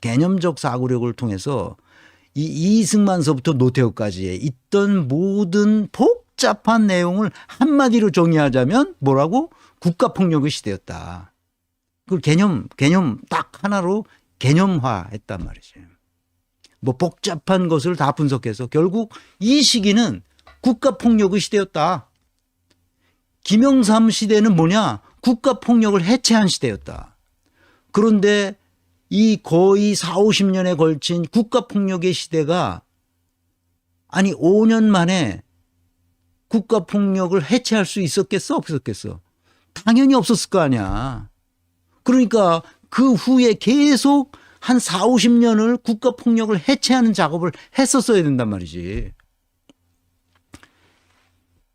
개념적 사고력을 통해서 이 이승만서부터 노태우까지 있던 모든 복잡한 내용을 한마디로 정리하자면 뭐라고? 국가 폭력의 시대였다. 그걸 개념, 개념 딱 하나로 개념화했단 말이지. 뭐 복잡한 것을 다 분석해서 결국 이 시기는 국가 폭력의 시대였다. 김영삼 시대는 뭐냐? 국가 폭력을 해체한 시대였다. 그런데 이 거의 4, 50년에 걸친 국가폭력의 시대가 아니 5년 만에 국가폭력을 해체할 수 있었겠어? 없었겠어? 당연히 없었을 거 아니야. 그러니까 그 후에 계속 한 4, 50년을 국가폭력을 해체하는 작업을 했었어야 된단 말이지.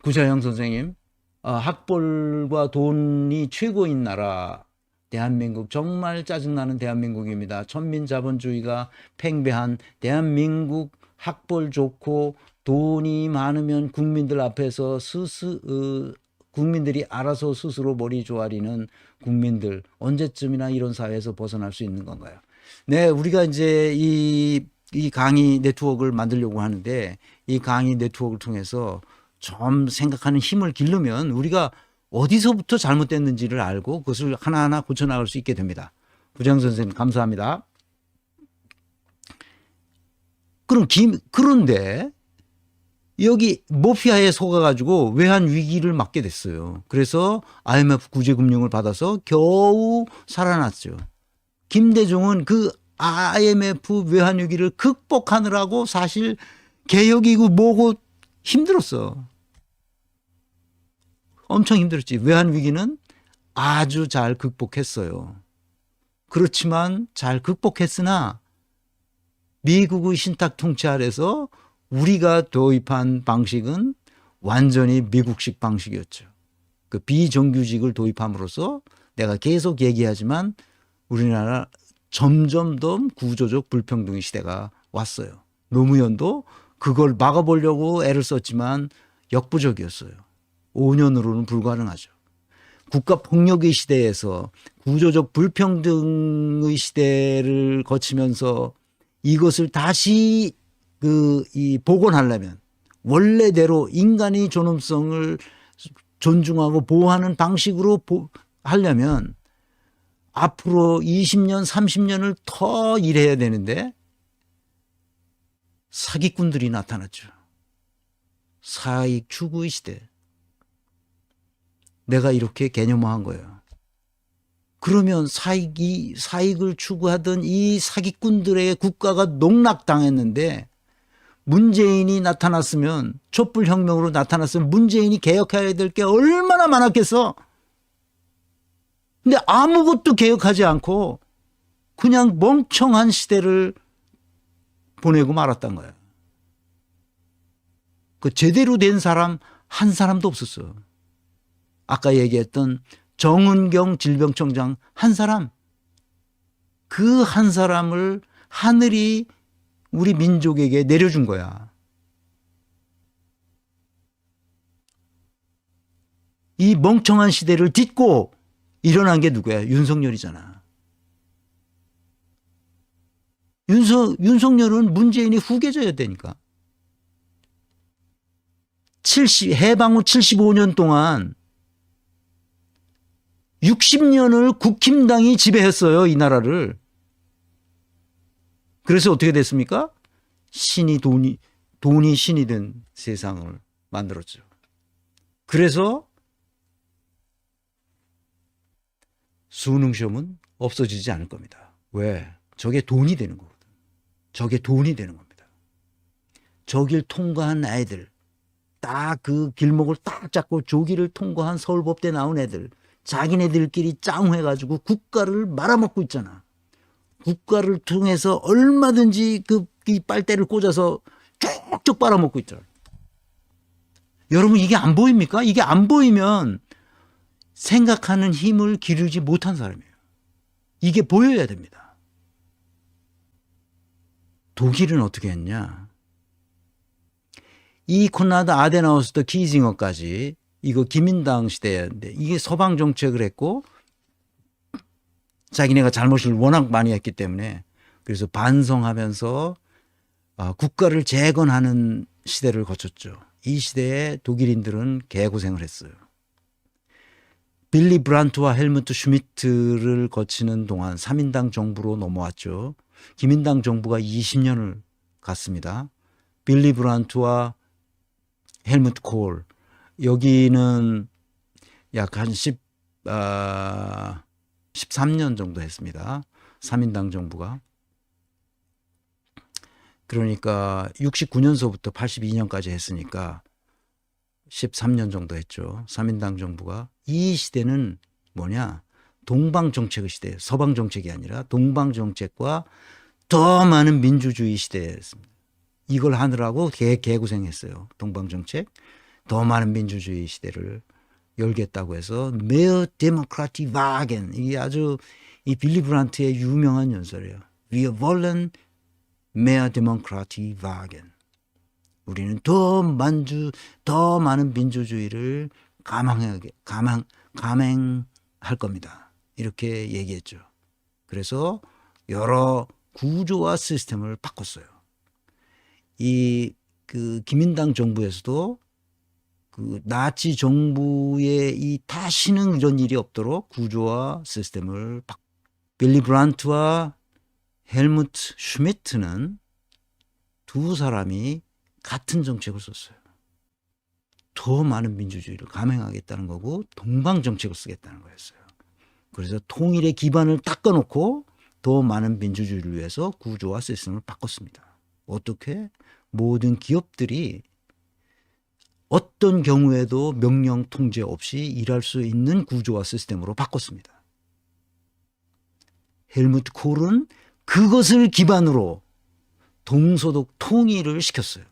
구자영 선생님, 어, 학벌과 돈이 최고인 나라 대한민국 정말 짜증나는 대한민국입니다. 천민 자본주의가 팽배한 대한민국 학벌 좋고 돈이 많으면 국민들 앞에서 스스 어, 국민들이 알아서 스스로 머리 조아리는 국민들 언제쯤이나 이런 사회에서 벗어날 수 있는 건가요? 네, 우리가 이제 이, 이 강의 네트워크를 만들려고 하는데 이 강의 네트워크를 통해서 좀 생각하는 힘을 기르면 우리가 어디서부터 잘못됐는지를 알고 그것을 하나하나 고쳐나갈 수 있게 됩니다. 부장 선생님 감사합니다. 그럼 김 그런데 여기 모피아에 속아가지고 외환 위기를 맞게 됐어요. 그래서 IMF 구제금융을 받아서 겨우 살아났죠. 김대중은 그 IMF 외환 위기를 극복하느라고 사실 개혁이고 뭐고 힘들었어. 엄청 힘들었지. 외환 위기는 아주 잘 극복했어요. 그렇지만 잘 극복했으나 미국의 신탁 통치 아래서 우리가 도입한 방식은 완전히 미국식 방식이었죠. 그 비정규직을 도입함으로써 내가 계속 얘기하지만 우리나라 점점 더 구조적 불평등의 시대가 왔어요. 노무현도 그걸 막아보려고 애를 썼지만 역부족이었어요. 5년으로는 불가능하죠. 국가 폭력의 시대에서 구조적 불평등의 시대를 거치면서 이것을 다시 그 이 복원하려면 원래대로 인간의 존엄성을 존중하고 보호하는 방식으로 보, 하려면 앞으로 20년, 30년을 더 일해야 되는데 사기꾼들이 나타났죠. 사익 추구의 시대. 내가 이렇게 개념화한 거예요. 그러면 사익이 사익을 추구하던 이 사기꾼들의 국가가 농락당했는데 문재인이 나타났으면 촛불 혁명으로 나타났으면 문재인이 개혁해야 될 게 얼마나 많았겠어. 근데 아무것도 개혁하지 않고 그냥 멍청한 시대를 보내고 말았단 거야. 그 제대로 된 사람 한 사람도 없었어. 아까 얘기했던 정은경 질병청장 한 사람 그 한 사람을 하늘이 우리 민족에게 내려준 거야. 이 멍청한 시대를 딛고 일어난 게 누구야? 윤석열이잖아. 윤석, 윤석열은 문재인이 후계자여야 되니까. 70, 해방 후 75년 동안 60년을 국힘당이 지배했어요, 이 나라를. 그래서 어떻게 됐습니까? 신이 돈이, 돈이 신이 된 세상을 만들었죠. 그래서 수능 시험은 없어지지 않을 겁니다. 왜? 저게 돈이 되는 거거든. 저게 돈이 되는 겁니다. 저길 통과한 애들, 딱 그 길목을 딱 잡고 조기를 통과한 서울법대 나온 애들, 자기네들끼리 짱해가지고 국가를 말아먹고 있잖아. 국가를 통해서 얼마든지 그 이 빨대를 꽂아서 쭉쭉 빨아먹고 있잖아. 여러분 이게 안 보입니까? 이게 안 보이면 생각하는 힘을 기르지 못한 사람이에요. 이게 보여야 됩니다. 독일은 어떻게 했냐? 이 콘라드 아데나우스부터 키징어까지 이거 기민당 시대였는데 이게 서방 정책을 했고 자기네가 잘못을 워낙 많이 했기 때문에 그래서 반성하면서 아, 국가를 재건하는 시대를 거쳤죠. 이 시대에 독일인들은 개고생을 했어요. 빌리 브란트와 헬무트 슈미트를 거치는 동안 3인당 정부로 넘어왔죠. 기민당 정부가 20년을 갔습니다. 빌리 브란트와 헬무트 콜 여기는 약 한 10, 아, 13년 정도 했습니다. 3인당 정부가. 그러니까 69년서부터 82년까지 했으니까 13년 정도 했죠. 3인당 정부가. 이 시대는 뭐냐? 동방 정책의 시대예요. 서방 정책이 아니라 동방 정책과 더 많은 민주주의 시대였습니다. 이걸 하느라고 개, 개고생했어요. 동방 정책. 더 많은 민주주의 시대를 열겠다고 해서 메어 데모크라티 바겐 이게 아주 이 빌리 브란트의 유명한 연설이에요. We wollen mehr Demokratie wagen. 우리는 더 만주 더 많은 민주주의를 감행하게 감행 감행할 겁니다. 이렇게 얘기했죠. 그래서 여러 구조와 시스템을 바꿨어요. 이 그 기민당 정부에서도 그 나치 정부의 이 다시는 이런 일이 없도록 구조와 시스템을 바 빌리 브란트와 헬무트 슈미트는 두 사람이 같은 정책을 썼어요. 더 많은 민주주의를 감행하겠다는 거고 동방 정책을 쓰겠다는 거였어요. 그래서 통일의 기반을 닦아놓고 더 많은 민주주의를 위해서 구조와 시스템을 바꿨습니다. 어떻게? 모든 기업들이 어떤 경우에도 명령 통제 없이 일할 수 있는 구조와 시스템으로 바꿨습니다. 헬무트 콜은 그것을 기반으로 동서독 통일을 시켰어요.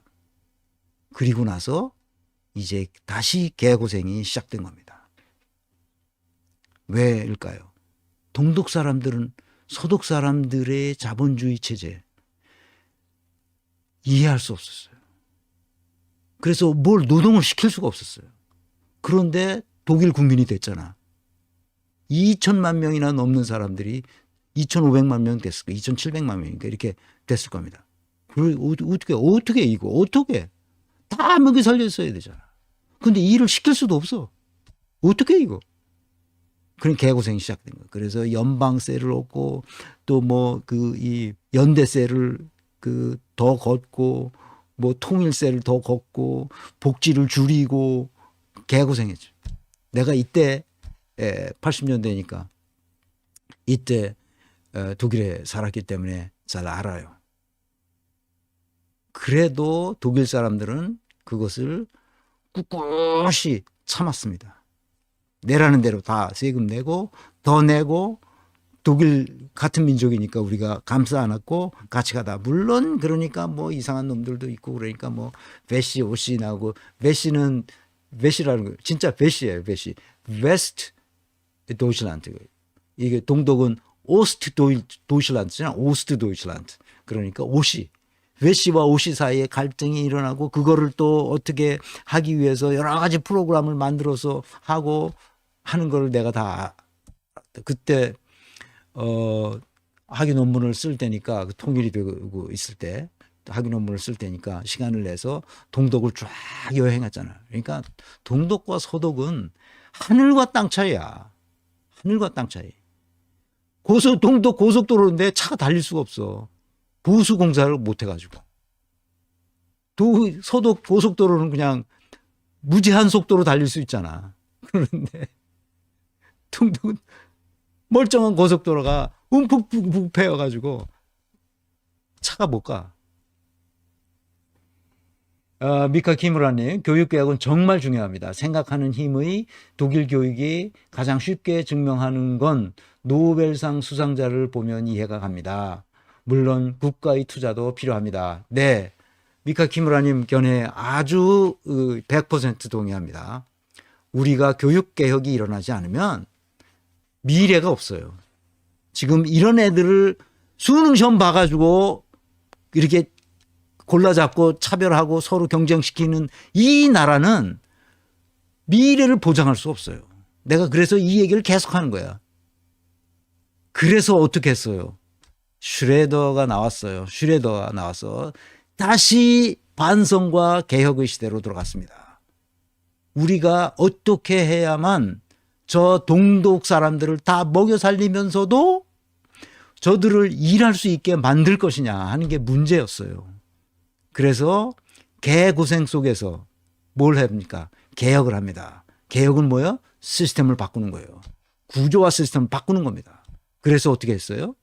그리고 나서 이제 다시 개고생이 시작된 겁니다. 왜일까요? 동독 사람들은 서독 사람들의 자본주의 체제 이해할 수 없었어요. 그래서 뭘 노동을 시킬 수가 없었어요. 그런데 독일 국민이 됐잖아. 2천만 명이나 넘는 사람들이 2,500만 명 됐을 거예요. 2,700만 명인가 이렇게 됐을 겁니다. 그걸 어떻게 어떻게 이거 어떻게 다 먹이 살려 있어야 되잖아. 근데 일을 시킬 수도 없어. 어떻게 이거? 그런 개고생이 시작된 거예요. 그래서 연방세를 얻고 또 뭐 그 이 연대세를 그 더 걷고 뭐 통일세를 더 걷고 복지를 줄이고 개고생했죠. 내가 이때 에 80년대니까 이때 어, 독일에 살았기 때문에 잘 알아요. 그래도 독일 사람들은 그것을 꿋꿋이 참았습니다. 내라는 대로 다 세금 내고 더 내고 독일 같은 민족이니까 우리가 감싸 안았고 같이 가다. 물론 그러니까 뭐 이상한 놈들도 있고 그러니까 뭐 베시 오시 나오고 베시는 베시라는 거 진짜 베시예요 베시. 웨스트 도이슬란드 이게 동독은 오스트 도이, 도이슬란드잖아. 오스트 도이슬란드. 그러니까 오시. 외시와 오시 사이에 갈등이 일어나고 그거를 또 어떻게 하기 위해서 여러 가지 프로그램을 만들어서 하고 하는 거를 내가 다 그때 어 학위 논문을 쓸 때니까 그 통일이 되고 있을 때 학위 논문을 쓸 때니까 시간을 내서 동독을 쫙 여행했잖아. 그러니까 동독과 서독은 하늘과 땅 차이야. 하늘과 땅 차이. 고속 동독 고속도로인데 차가 달릴 수가 없어. 보수 공사를 못 해가지고. 도 서독 고속도로는 그냥 무제한 속도로 달릴 수 있잖아. 그런데 동독은 멀쩡한 고속도로가 움푹푹푹 패여가지고 차가 못 가. 어, 미카 키무라님, 교육개혁은 정말 중요합니다. 생각하는 힘의 독일 교육이 가장 쉽게 증명하는 건 노벨상 수상자를 보면 이해가 갑니다. 물론 국가의 투자도 필요합니다. 네. 미카 키무라님 견해 아주 100% 동의합니다. 우리가 교육개혁이 일어나지 않으면 미래가 없어요. 지금 이런 애들을 수능 시험 봐가지고 이렇게 골라잡고 차별하고 서로 경쟁시키는 이 나라는 미래를 보장할 수 없어요. 내가 그래서 이 얘기를 계속 하는 거야. 그래서 어떻게 했어요? 슈레더가 나왔어요. 슈레더가 나와서 다시 반성과 개혁의 시대로 들어갔습니다. 우리가 어떻게 해야만 저 동독 사람들을 다 먹여 살리면서도 저들을 일할 수 있게 만들 것이냐 하는 게 문제였어요. 그래서 개고생 속에서 뭘 합니까? 개혁을 합니다. 개혁은 뭐예요? 시스템을 바꾸는 거예요. 구조와 시스템을 바꾸는 겁니다. 그래서 어떻게 했어요?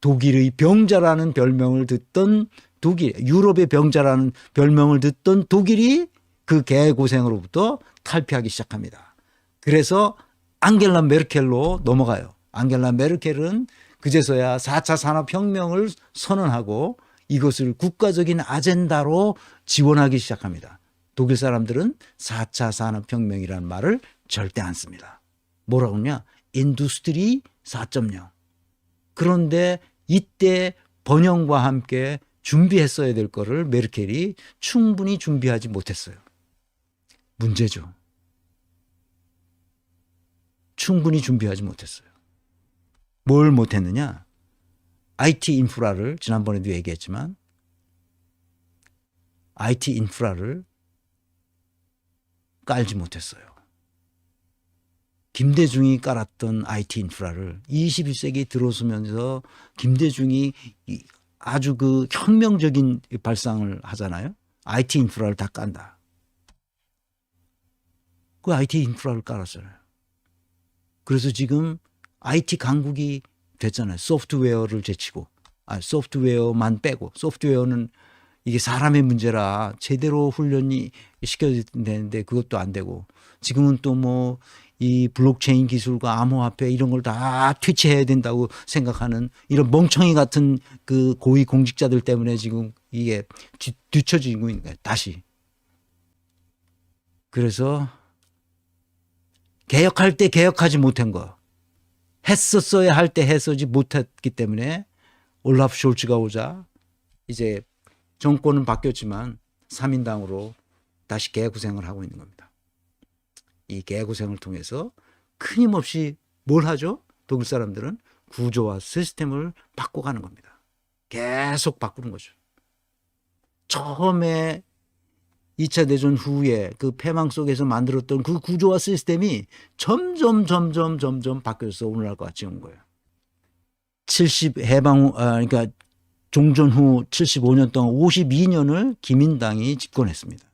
독일의 병자라는 별명을 듣던 독일, 유럽의 병자라는 별명을 듣던 독일이 그 개고생으로부터 탈피하기 시작합니다. 그래서 앙겔라 메르켈로 넘어가요. 앙겔라 메르켈은 그제서야 4차 산업혁명을 선언하고 이것을 국가적인 아젠다로 지원하기 시작합니다. 독일 사람들은 4차 산업혁명이라는 말을 절대 안 씁니다. 뭐라고 하냐? 인두스트리 4.0. 그런데 이때 번영과 함께 준비했어야 될 거를 메르켈이 충분히 준비하지 못했어요. 문제죠. 충분히 준비하지 못했어요. 뭘 못했느냐? IT 인프라를 지난번에도 얘기했지만 IT 인프라를 깔지 못했어요. 김대중이 깔았던 IT 인프라를 21세기 들어서면서 김대중이 이 아주 그 혁명적인 발상을 하잖아요. IT 인프라를 다 깐다. 그 IT 인프라를 깔았잖아요. 그래서 지금 IT 강국이 됐잖아요. 소프트웨어를 제치고. 아, 소프트웨어만 빼고. 소프트웨어는 이게 사람의 문제라 제대로 훈련이 시켜야 되는데 그것도 안 되고. 지금은 또 뭐 이 블록체인 기술과 암호화폐 이런 걸 다 퇴치해야 된다고 생각하는 이런 멍청이 같은 그 고위 공직자들 때문에 지금 이게 뒤, 뒤처지고 있는 거예요. 다시. 그래서 개혁할 때 개혁하지 못한 거. 했었어야 할 때 했었지 못했기 때문에 올라프 숄츠가 오자 이제 정권은 바뀌었지만 3인당으로 다시 개구생을 하고 있는 겁니다. 이 개구생을 통해서 끊임없이 뭘 하죠? 독일 사람들은 구조와 시스템을 바꿔가는 겁니다. 계속 바꾸는 거죠. 처음에 2차 대전 후에 그 패망 속에서 만들었던 그 구조와 시스템이 점점 점점 점점 바뀌어서 오늘날까지 온 거예요. 70 해방 후, 아, 그러니까 종전 후 75년 동안 52년을 기민당이 집권했습니다.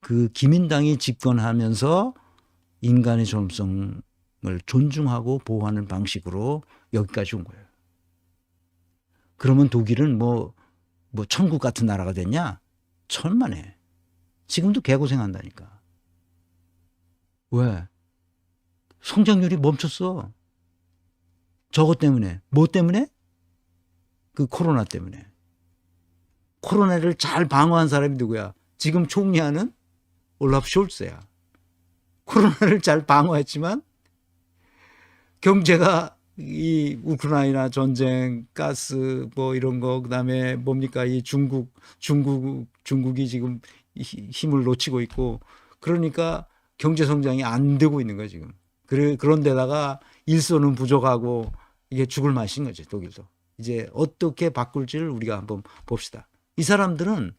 그 기민당이 집권하면서 인간의 존엄성을 존중하고 보호하는 방식으로 여기까지 온 거예요. 그러면 독일은 뭐, 뭐 천국 같은 나라가 됐냐? 천만에. 지금도 개고생한다니까. 왜? 성장률이 멈췄어. 저것 때문에. 뭐 때문에? 그 코로나 때문에. 코로나를 잘 방어한 사람이 누구야? 지금 총리하는 올라프 숄츠야. 코로나를 잘 방어했지만 경제가 이 우크라이나 전쟁, 가스 뭐 이런 거 그다음에 뭡니까 이 중국 중국 중국이 지금 힘을 놓치고 있고 그러니까 경제 성장이 안 되고 있는 거야 지금. 그래 그런데다가 일손은 부족하고 이게 죽을 맛인 거지 독일도. 이제 어떻게 바꿀지를 우리가 한번 봅시다. 이 사람들은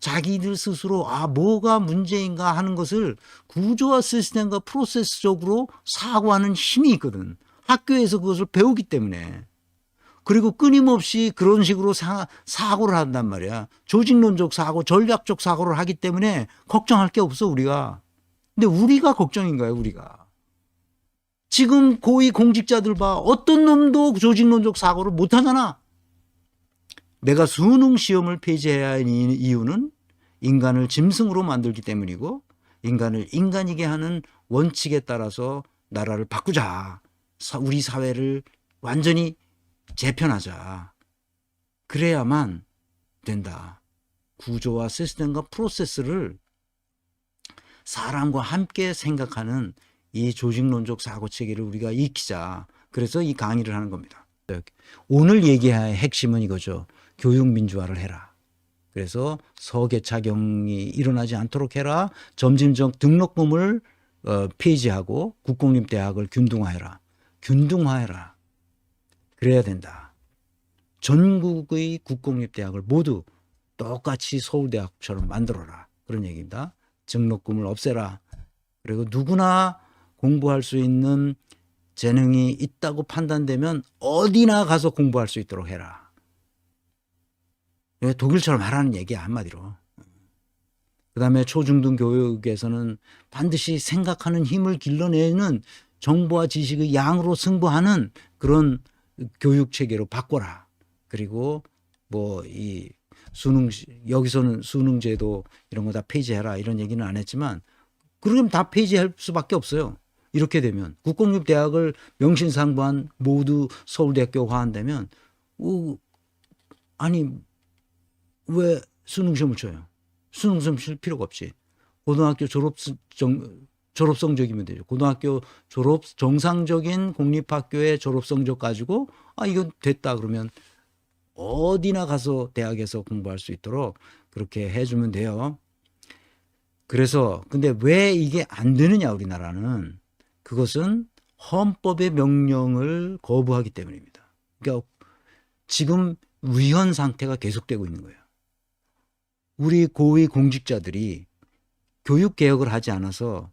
자기들 스스로 아 뭐가 문제인가 하는 것을 구조와 시스템과 프로세스적으로 사고하는 힘이 있거든. 학교에서 그것을 배우기 때문에. 그리고 끊임없이 그런 식으로 사, 사고를 한단 말이야. 조직론적 사고, 전략적 사고를 하기 때문에 걱정할 게 없어, 우리가. 근데 우리가 걱정인 거야, 우리가. 지금 고위 공직자들 봐. 어떤 놈도 조직론적 사고를 못 하잖아. 내가 수능 시험을 폐지해야 하는 이유는 인간을 짐승으로 만들기 때문이고 인간을 인간이게 하는 원칙에 따라서 나라를 바꾸자. 우리 사회를 완전히 재편하자. 그래야만 된다. 구조와 시스템과 프로세스를 사람과 함께 생각하는 이 조직론적 사고 체계를 우리가 익히자. 그래서 이 강의를 하는 겁니다. 오늘 얘기할 핵심은 이거죠. 교육 민주화를 해라. 그래서 서계차경이 일어나지 않도록 해라. 점진적 등록금을 어, 폐지하고 국공립대학을 균등화해라. 균등화해라. 그래야 된다. 전국의 국공립대학을 모두 똑같이 서울대학처럼 만들어라. 그런 얘기입니다. 등록금을 없애라. 그리고 누구나 공부할 수 있는 재능이 있다고 판단되면 어디나 가서 공부할 수 있도록 해라. 이게 독일처럼 하라는 얘기야 한마디로. 그 다음에 초중등 교육에서는 반드시 생각하는 힘을 길러내는 정보와 지식의 양으로 승부하는 그런 교육 체계로 바꿔라. 그리고 뭐 이 수능 시- 여기서는 수능 제도 이런 거 다 폐지해라 이런 얘기는 안 했지만 그러면 다 폐지할 수밖에 없어요. 이렇게 되면 국공립 대학을 명신상부한 모두 서울대학교 화한다면 어, 아니 왜 수능 시험을 쳐요? 수능 시험 칠 필요가 없지. 고등학교 졸업 정, 졸업 성적이면 되죠. 고등학교 졸업 정상적인 공립학교의 졸업 성적 가지고 아 이거 됐다 그러면 어디나 가서 대학에서 공부할 수 있도록 그렇게 해주면 돼요. 그래서 근데 왜 이게 안 되느냐 우리나라는 그것은 헌법의 명령을 거부하기 때문입니다. 그러니까 지금 위헌 상태가 계속되고 있는 거예요. 우리 고위 공직자들이 교육 개혁을 하지 않아서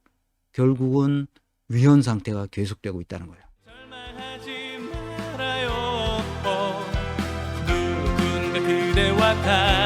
결국은 위헌 상태가 계속되고 있다는 거예요. 절망하지 말아요. 어, 누군가 그대와 다